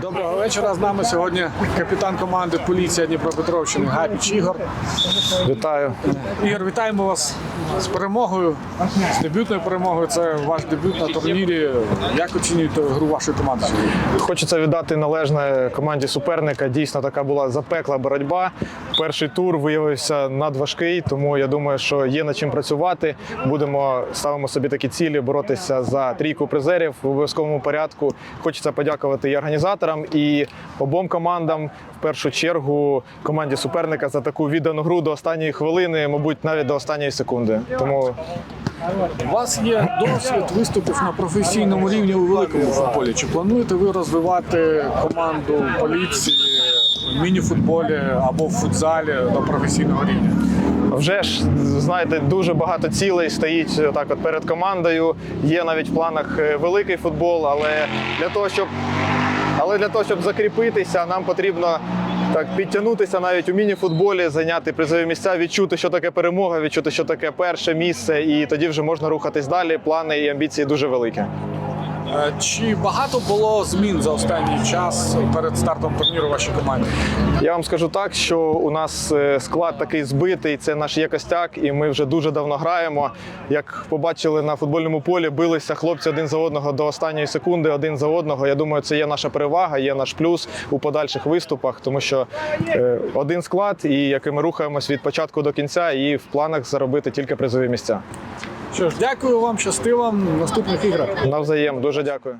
Доброго вечора. З нами сьогодні капітан команди поліція Дніпропетровщини Габіч Ігор. Вітаю. Ігор, вітаємо вас з перемогою, з дебютною перемогою. Це ваш дебют на турнірі. Як оцінюєте гру вашої команди сьогодні? Хочеться віддати належне команді суперника. Дійсно, така була запекла боротьба. Перший тур виявився надважкий, тому я думаю, що є над чим працювати. Будемо ставимо собі такі цілі боротися за трійку призерів в обов'язковому порядку. Хочеться подякувати і організаторам, і обом командам. В першу чергу команді суперника за таку віддану гру до останньої хвилини, мабуть, навіть до останньої секунди. Тому У вас є досвід виступів на професійному рівні у великому футболі. Чи плануєте ви розвивати команду поліції в міні-футболі або в футзалі до професійного рівня? Вже ж знаєте, дуже багато цілей стоїть так от перед командою. Є навіть в планах е, великий футбол, але для того, щоб але для того, щоб закріпитися, нам потрібно так підтягнутися навіть у міні-футболі, зайняти призові місця, відчути, що таке перемога, відчути, що таке перше місце, і тоді вже можна рухатись далі. Плани і амбіції дуже великі. Е, Чи багато було змін за останній час перед стартом турніру вашій команді? Я вам скажу так, що у нас е, склад такий збитий, це наш є костяк, і ми вже дуже давно граємо. Як побачили на футбольному полі, билися хлопці один за одного до останньої секунди, один за одного. Я думаю, це є наша перевага, є наш плюс у подальших виступах, тому що е, один склад, і який ми рухаємось від початку до кінця, і в планах заробити тільки призові місця. Що ж, дякую вам, щасти вам в наступних іграх. Навзаєм, дуже дякую.